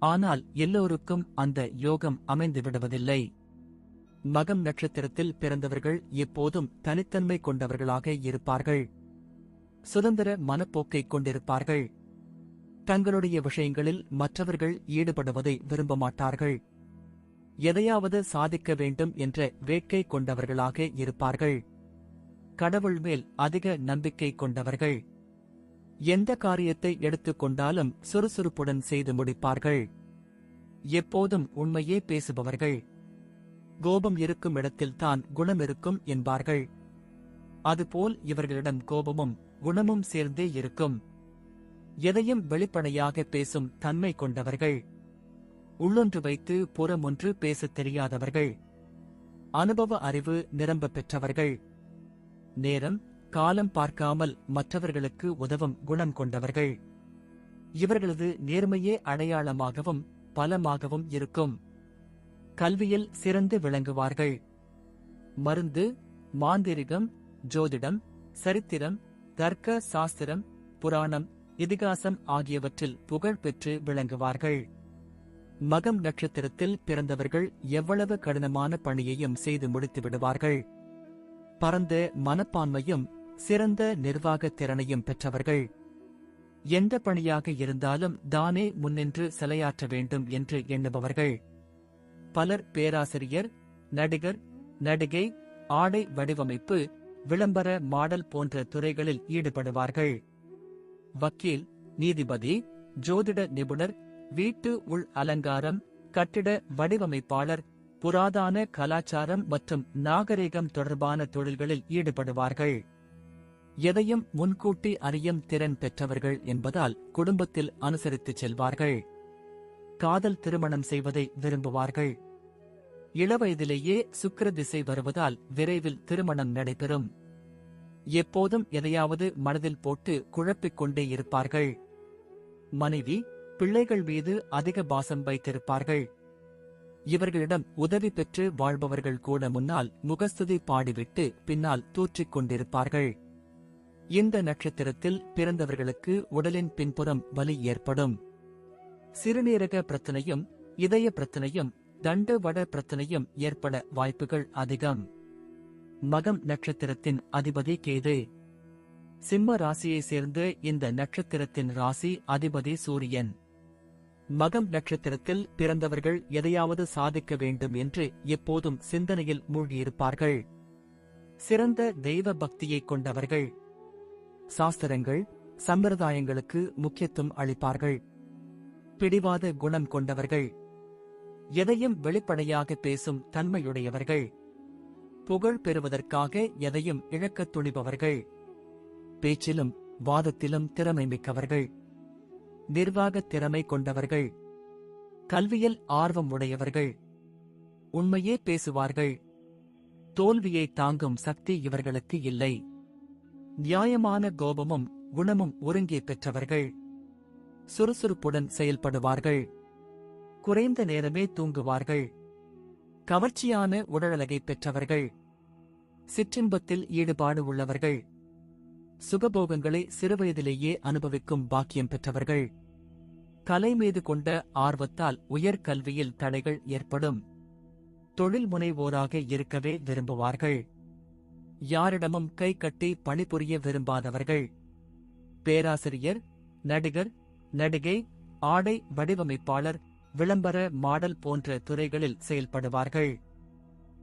ஆனால் எல்லோருக்கும் அந்த யோகம் அமைந்து விடுவதில்லை. மகம் நட்சத்திரத்தில் பிறந்தவர்கள் எப்போதும் தனித்தன்மை கொண்டவர்களாக இருப்பார்கள். சுதந்திர மனப்போக்கை கொண்டிருப்பார்கள். தங்களுடைய விஷயங்களில் மற்றவர்கள் ஈடுபடுவதை விரும்ப மாட்டார்கள். எதையாவது சாதிக்க வேண்டும் என்ற வேட்கை கொண்டவர்களாக இருப்பார்கள். கடவுள் மேல் அதிக நம்பிக்கை கொண்டவர்கள். எந்த காரியத்தை எடுத்துக்கொண்டாலும் சுறுசுறுப்புடன் செய்து முடிப்பார்கள். எப்போதும் உண்மையே பேசுபவர்கள். கோபம் இருக்கும் இடத்தில்தான் குணம் இருக்கும் என்பார்கள். அதுபோல் இவர்களிடம் கோபமும் குணமும் சேர்ந்தே இருக்கும். எதையும் வெளிப்படையாக பேசும் தன்மை கொண்டவர்கள். உள்ளொன்று வைத்து புறமொன்று பேசத் தெரியாதவர்கள். அனுபவ அறிவு நிரம்ப பெற்றவர்கள். நேரம் காலம் பார்க்காமல் மற்றவர்களுக்கு உதவும் குணம் கொண்டவர்கள். இவர்களது நேர்மையே அடையாளமாகவும் பலமாகவும் இருக்கும். கல்வியில் சிறந்து விளங்குவார்கள். மருந்து மாந்திரிகம் ஜோதிடம் சரித்திரம் தர்க்க சாஸ்திரம் புராணம் இதிகாசம் ஆகியவற்றில் புகழ் பெற்று விளங்குவார்கள். மகம் நட்சத்திரத்தில் பிறந்தவர்கள் எவ்வளவு கடினமான பணியையும் செய்து முடித்து விடுவார்கள் பரந்த மனப்பான்மையும் சிறந்த நிர்வாகத் திறனையும் பெற்றவர்கள். எந்த பணியாக இருந்தாலும் தானே முன்னின்று சிலையாற்ற வேண்டும் என்று எண்ணுபவர்கள். பலர் பேராசிரியர் நடிகர் நடிகை ஆடை வடிவமைப்பு விளம்பர மாடல் போன்ற துறைகளில் ஈடுபடுவார்கள். வக்கீல் நீதிபதி ஜோதிட நிபுணர் வீட்டு உள் அலங்காரம் கட்டிட வடிவமைப்பாளர் புராதான கலாச்சாரம் மற்றும் நாகரிகம் தொடர்பான தொழில்களில் ஈடுபடுவார்கள். எதையும் முன்கூட்டி அறியும் திறன் பெற்றவர்கள் என்பதால் குடும்பத்தில் அனுசரித்துச் செல்வார்கள். காதல் திருமணம் செய்வதை விரும்புவார்கள். இளவயதிலேயே சுக்கர திசை வருவதால் விரைவில் திருமணம் நடைபெறும். எப்போதும் எதையாவது மனதில் போட்டு குழப்பிக் கொண்டே இருப்பார்கள். மனைவி பிள்ளைகள் மீது அதிக பாசம் வைத்திருப்பார்கள். இவர்களிடம் உதவி பெற்று வாழ்பவர்கள் கூட முன்னால் முகஸ்துதி பாடிவிட்டு பின்னால் தூற்றிக் கொண்டிருப்பார்கள். இந்த நட்சத்திரத்தில் பிறந்தவர்களுக்கு உடலின் பின்புறம் வலி ஏற்படும். சிறுநீரக பிரச்சனையும் இதய பிரச்சனையும் தண்டு வட பிரச்சனையும் ஏற்பட வாய்ப்புகள் அதிகம். மகம் நட்சத்திரத்தின் அதிபதி கேது. சிம்ம ராசியை சேர்ந்த இந்த நட்சத்திரத்தின் ராசி அதிபதி சூரியன். மகம் நட்சத்திரத்தில் பிறந்தவர்கள் எதையாவது சாதிக்க வேண்டும் என்று எப்போதும் சிந்தனையில் மூழ்கியிருப்பார்கள். சிறந்த தெய்வ பக்தியை கொண்டவர்கள். சாஸ்திரங்கள் சம்பிரதாயங்களுக்கு முக்கியத்துவம் அளிப்பார்கள். பிடிவாத குணம் கொண்டவர்கள். எதையும் வெளிப்படையாக பேசும் தன்மையுடையவர்கள். புகழ் பெறுவதற்காக எதையும் இழக்கத் துணிபவர்கள். பேச்சிலும் வாதத்திலும் திறமை மிக்கவர்கள். நிர்வாகத் திறமை கொண்டவர்கள். கல்வியில் ஆர்வம் உடையவர்கள். உண்மையே பேசுவார்கள். தோல்வியை தாங்கும் சக்தி இவர்களுக்கு இல்லை. நியாயமான கோபமும் குணமும் ஒருங்கே பெற்றவர்கள். சுறுசுறுப்புடன் செயல்படுவார்கள். குறைந்த நேரமே தூங்குவார்கள். கவர்ச்சியான உடலழகை பெற்றவர்கள். சிற்றின்பத்தில் ஈடுபாடு உள்ளவர்கள். சுகபோகங்களை சிறுவயதிலேயே அனுபவிக்கும் பாக்கியம் பெற்றவர்கள். கலை மீது கொண்ட ஆர்வத்தால் உயர்கல்வியில் தடைகள் ஏற்படும். தொழில் முனைவோராக இருக்கவே விரும்புவார்கள். யாரிடமும் கை கட்டி பணிபுரிய விரும்பாதவர்கள். பேராசிரியர் நடிகர் நடிகை ஆடை வடிவமைப்பாளர் விளம்பர மாடல் போன்ற துறைகளில் செயல்படுவார்கள்.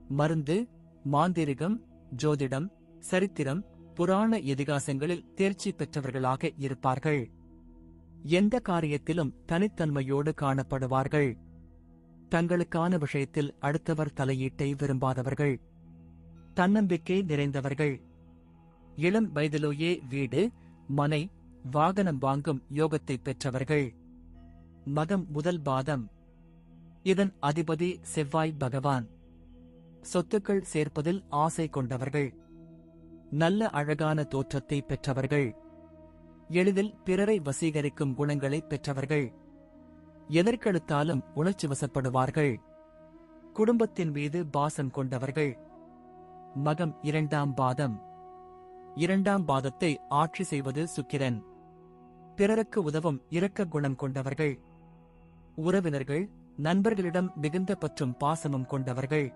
மருந்து மாந்திரிகம் ஜோதிடம் சரித்திரம் புராண இதிகாசங்களில் தேர்ச்சி பெற்றவர்களாக இருப்பார்கள். எந்த காரியத்திலும் தனித்தன்மையோடு காணப்படுவார்கள். தங்களுக்கான விஷயத்தில் அடுத்தவர் தலையீட்டை விரும்பாதவர்கள். தன்னம்பிக்கை நிறைந்தவர்கள். இளம் வயதிலேயே வீடு மனை வாகனம் வாங்கும் யோகத்தை பெற்றவர்கள். மகம் முதல் பாதம். இதன் அதிபதி செவ்வாய் பகவான். சொத்துக்கள் சேர்ப்பதில் ஆசை கொண்டவர்கள். நல்ல அழகான தோற்றத்தை பெற்றவர்கள். எளிதில் பிறரை வசீகரிக்கும் குணங்களை பெற்றவர்கள். எதற்கெடுத்தாலும் உணர்ச்சி வசப்படுவார்கள். குடும்பத்தின் மீது பாசம் கொண்டவர்கள். மகம் இரண்டாம் பாதம். இரண்டாம் பாதத்தை ஆட்சி செய்வது சுக்கிரன். பிறருக்கு உதவும் இரக்க குணம் கொண்டவர்கள். உறவினர்கள் நண்பர்களிடம் மிகுந்த பற்றும் பாசமும் கொண்டவர்கள்.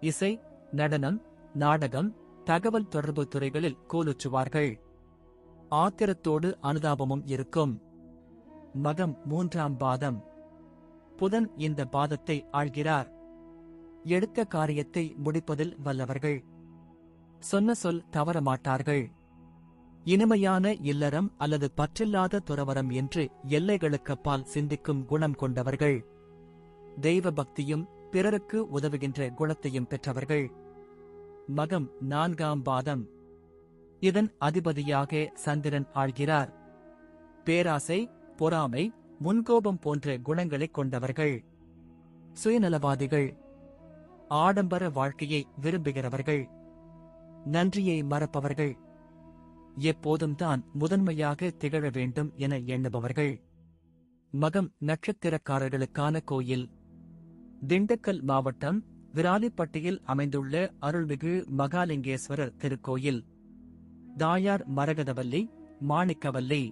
இசை நடனம் நாடகம் தகவல் தொடர்பு துறைகளில் கோலுற்றுவார்கள். ஆத்திரத்தோடு அனுதாபமும் இருக்கும். மகம் மூன்றாம் பாதம். புதன் இந்த பாதத்தை ஆழ்கிறார் எடுத்த காரியத்தை முடிப்பதில் வல்லவர்கள். சொன்ன சொல் தவறமாட்டார்கள். இனிமையான இல்லறம் அல்லது பற்றில்லாத துறவரம் என்று எல்லைகளுக்கப்பால் சிந்திக்கும் குணம் கொண்டவர்கள். தெய்வ பக்தியும் பிறருக்கு உதவுகின்ற குணத்தையும் பெற்றவர்கள். மகம் நான்காம் பாதம். இதன் அதிபதியாக சந்திரன் ஆழ்கிறார். பேராசை பொறாமை முன்கோபம் போன்ற குணங்களைக் கொண்டவர்கள். சுயநலவாதிகள். ஆடம்பர வாழ்க்கையை விரும்புகிறவர்கள். நன்றியை மறப்பவர்கள். எப்போதும் தான் முதன்மையாக திகழ வேண்டும் என எண்ணுபவர்கள். மகம் நட்சத்திரக்காரர்களுக்கான கோயில். திண்டுக்கல் மாவட்டம் விராலிப்பட்டியில் அமைந்துள்ள அருள்மிகு மகாலிங்கேஸ்வரர் திருக்கோயில். தாயார் மரகதவல்லி மாணிக்கவல்லி.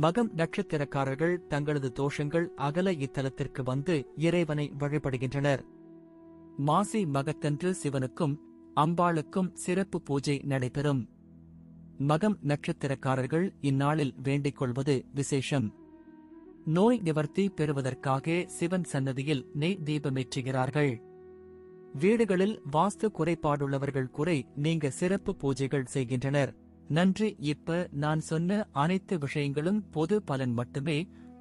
மகம் நட்சத்திரக்காரர்கள் தங்களது தோஷங்கள் அகல இத்தலத்திற்கு வந்து இறைவனை வழிபடுகின்றனர். மாசி மகத்தன்று சிவனுக்கும் அம்பாளுக்கும் சிறப்பு பூஜை நடைபெறும். மகம் நட்சத்திரக்காரர்கள் இந்நாளில் வேண்டிக் கொள்வது விசேஷம். நோய் நிவர்த்தி பெறுவதற்காக சிவன் சன்னதியில் நெய் தீபமேற்றுகிறார்கள். வீடுகளில் வாஸ்து குறைபாடுள்ளவர்கள் குறை நீங்க சிறப்பு பூஜைகள் செய்கின்றனர். நன்றி இப்ப நான் சொன்ன அனைத்து விஷயங்களும் பொது பலன் மட்டுமே